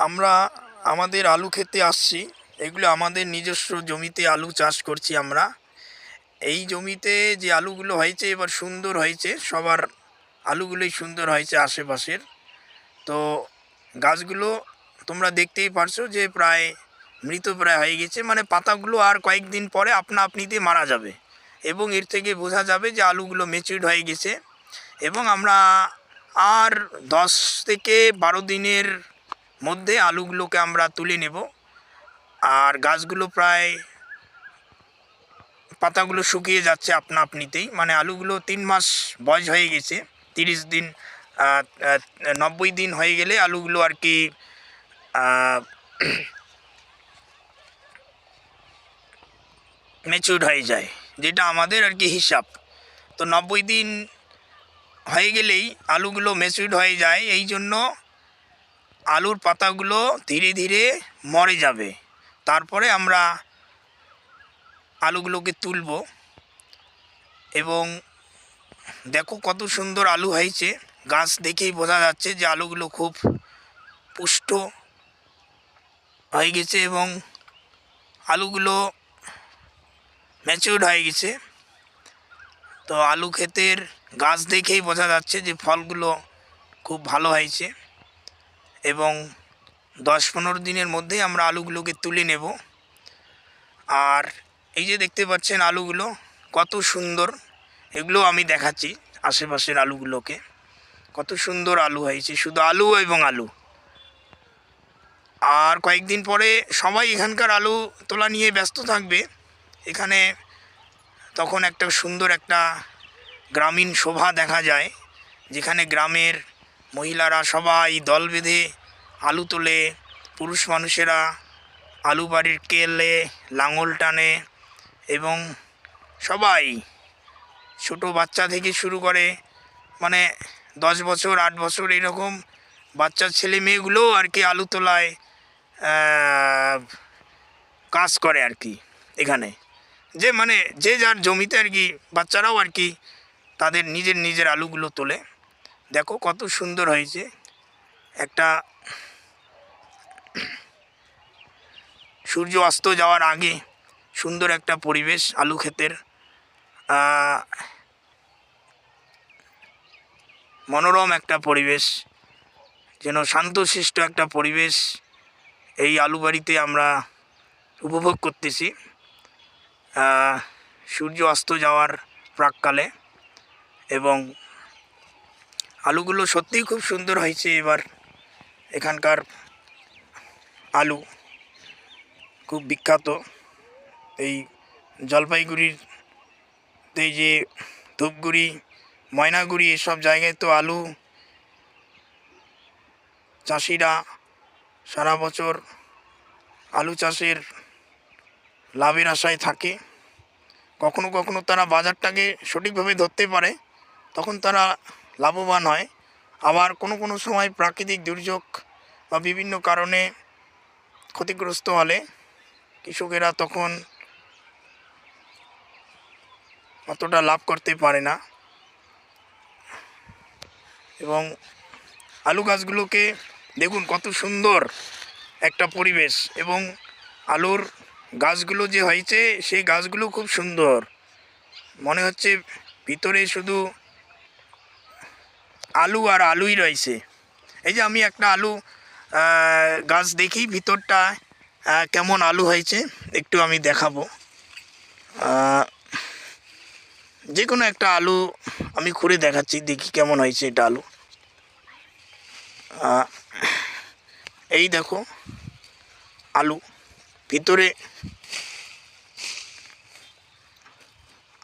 আমরা আমাদের আলু খেতে আসছি। এগুলো আমাদের নিজস্ব জমিতে আলু চাষ করছি আমরা। এই জমিতে যে আলুগুলো হয়েছে এবার সুন্দর হয়েছে। সবার আলুগুলোই সুন্দর হয়েছে আশেপাশের। তো গাছগুলো তোমরা দেখতেই পারছ যে প্রায় মৃত প্রায় হয়ে গেছে। মানে পাতাগুলো আর কয়েকদিন পরে আপনা আপনিতে মারা যাবে। এবং এর থেকে বোঝা যাবে যে আলুগুলো মেচিউড হয়ে গেছে। এবং আমরা আর দশ থেকে বারো দিনের মধ্যে আলুগুলোকে আমরা তুলে নেব। আর গাছগুলো প্রায় পাতাগুলো শুকিয়ে যাচ্ছে আপনা আপনিতেই। মানে আলুগুলো তিন মাস বয়স হয়ে গেছে। তিরিশ দিন নব্বই দিন হয়ে গেলে আলুগুলো আর কি ম্যাচিউর হয়ে যায়, যেটা আমাদের আর কি হিসাব। তো নব্বই দিন হয়ে গেলেই আলুগুলো ম্যাচিউর হয়ে যায়। এই জন্য আলুর পাতাগুলো ধীরে ধীরে মরে যাবে। তারপরে আমরা আলুগুলোকে তুলব এবং দেখো কত সুন্দর আলু হয়েছে। গাছ দেখেই বোঝা যাচ্ছে যে আলুগুলো খুব পুষ্ট হয়ে গেছে এবং আলুগুলো ম্যাচিউর হয়ে গেছে। তো আলু ক্ষেতের গাছ দেখেই বোঝা যাচ্ছে যে ফলগুলো খুব ভালো হয়েছে। এবং দশ পনেরো দিনের মধ্যেই আমরা আলুগুলোকে তুলে নেব। আর এই যে দেখতে পাচ্ছেন আলুগুলো, কত সুন্দর। এগুলো আমি দেখাচ্ছি আশেপাশের আলুগুলোকে। কত সুন্দর আলু হয়েছে, শুধু আলু এবং আলু। আর কয়েকদিন পরে সবাই এখানকার আলু তোলা নিয়ে ব্যস্ত থাকবে। এখানে তখন একটা সুন্দর একটা গ্রামীণ শোভা দেখা যায়, যেখানে গ্রামের মহিলারা সবাই দল বেঁধে আলু তোলে, পুরুষ মানুষেরা আলু বাড়ির কেলে লাঙল টানে এবং সবাই ছোট বাচ্চা থেকে শুরু করে মানে দশ বছর, আট বছর এরকম বাচ্চা ছেলে মেয়েগুলোও আর কি আলু তোলায় কাজ করে আর কি এখানে। যে মানে যে যার জমিতে আর কি বাচ্চারাও আর কি তাদের নিজের নিজের আলুগুলো তোলে। দেখো কত সুন্দর হয়েছে। একটা সূর্য অস্ত যাওয়ার আগে সুন্দর একটা পরিবেশ আলু ক্ষেতের। মনোরম একটা পরিবেশ, যেন শান্তশিষ্ট একটা পরিবেশ এই আলু বাড়িতে আমরা উপভোগ করতেছি। সূর্য অস্ত যাওয়ার প্রাককালে এবং আলুগুলো সত্যিই খুব সুন্দর হয়েছে এবার। এখানকার আলু খুব বিখ্যাত। এই জলপাইগুড়ির এই যে ধূপগুড়ি, ময়নাগুড়ি এসব জায়গায় তো আলু চাষিরা সারা বছর আলু চাষের লাভের আশায় থাকে। কখনো কখনো তারা বাজারটাকে সঠিকভাবে ধরতে পারে, তখন তারা লাভবান হয়। আবার কোনো কোনো সময় প্রাকৃতিক দুর্যোগ বা বিভিন্ন কারণে ক্ষতিগ্রস্ত হলে কৃষকেরা তখন অতটা লাভ করতে পারে না। এবং আলু গাছগুলোকে দেখুন কত সুন্দর একটা পরিবেশ এবং আলুর গাছগুলো যে হয়েছে, সেই গাছগুলো খুব সুন্দর। মনে হচ্ছে ভিতরে শুধু আলু আর আলুই রয়েছে। এই যে আমি একটা আলু গাছ দেখি, ভিতরটা কেমন আলু হয়েছে, একটু আমি দেখাবো। যে কোনো একটা আলু আমি খুঁড়ে দেখাচ্ছি, দেখি কেমন হয়েছে এটা আলু। এই দেখো, আলু। ভিতরে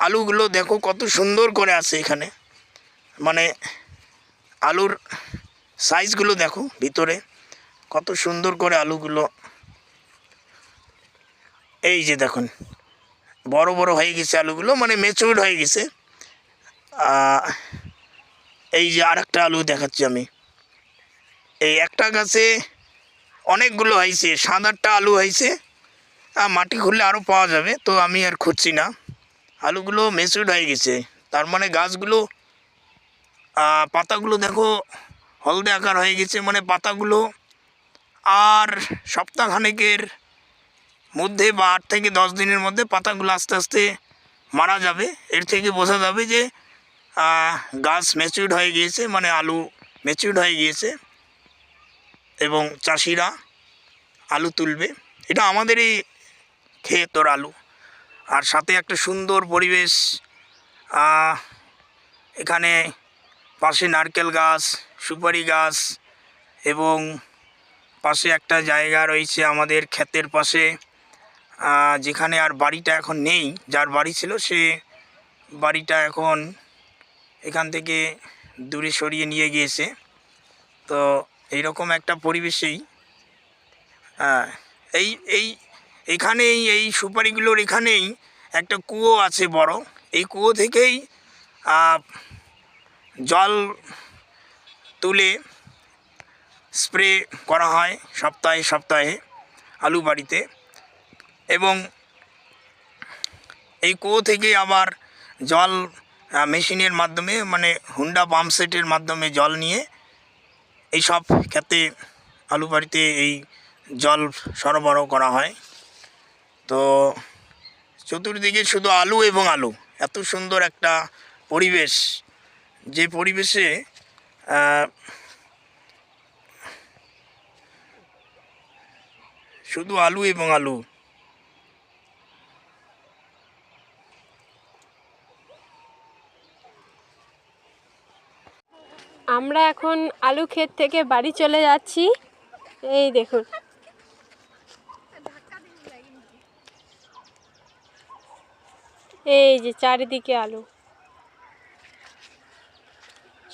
আলুগুলো দেখো কত সুন্দর করে আছে এখানে। মানে আলুর সাইজগুলো দেখো ভিতরে। কত সুন্দর করে আলুগুলো। এই যে দেখুন, বড় বড় হয়ে গেছে আলুগুলো মানে মেচুর হয়ে গেছে। এই যে আর একটা আলু দেখাচ্ছি আমি। এই একটা গাছে অনেকগুলো হয়েছে, সাত আটটা আলু হয়েছে। মাটি খুললে আরও পাওয়া যাবে, তো আমি আর খুঁজছি না। আলুগুলো মেচুর হয়ে গেছে, তার মানে গাছগুলো পাতাগুলো দেখো, হলদে আকার হয়ে গেছে মানে পাতাগুলো আর সপ্তাহখানেকের মধ্যে বা আট থেকে দশ দিনের মধ্যে পাতাগুলো আস্তে আস্তে মারা যাবে। এর থেকে বোঝা যাবে যে গাছ ম্যাচিউর্ড হয়ে গিয়েছে মানে আলু ম্যাচিউর্ড হয়ে গিয়েছে এবং চাষিরা আলু তুলবে। এটা আমাদেরই ক্ষেতর আলু। আর সাথে একটা সুন্দর পরিবেশ এখানে পাশে নারকেল গাছ, সুপারি গাছ এবং পাশে একটা জায়গা রয়েছে আমাদের ক্ষেতের পাশে যেখানে আর বাড়িটা এখন নেই। যার বাড়ি ছিল সে বাড়িটা এখন এখান থেকে দূরে সরিয়ে নিয়ে গিয়েছে। তো এইরকম একটা পরিবেশেই এই এই, এখানেই, এই সুপারিগুলোর এখানেই একটা কুয়ো আছে বড়। এই কুয়ো থেকেই জল তুলে স্প্রে করা হয় সপ্তাহে সপ্তাহে আলু বাড়িতে। এবং এই কুয়ো থেকে আবার জল মেশিনের মাধ্যমে মানে হুন্ডা পাম্প সেটের মাধ্যমে জল নিয়ে এই সব ক্ষেতে আলু বাড়িতে এই জল সরবরাহ করা হয়। তো চতুর্দিকে শুধু আলু এবং আলু। এত সুন্দর একটা পরিবেশ যে পরিবেশে শুধু আলু এবং আলু। আমরা এখন আলু ক্ষেত থেকে বাড়ি চলে যাচ্ছি। এই দেখুন। এই যে চারিদিকে আলু।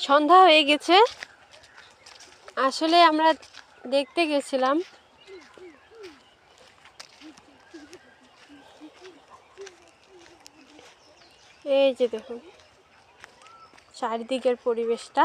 সন্ধ্যা হয়ে গেছে। আসলে আমরা দেখতে গেছিলাম। এই যে দেখুন চারিদিকের পরিবেশটা।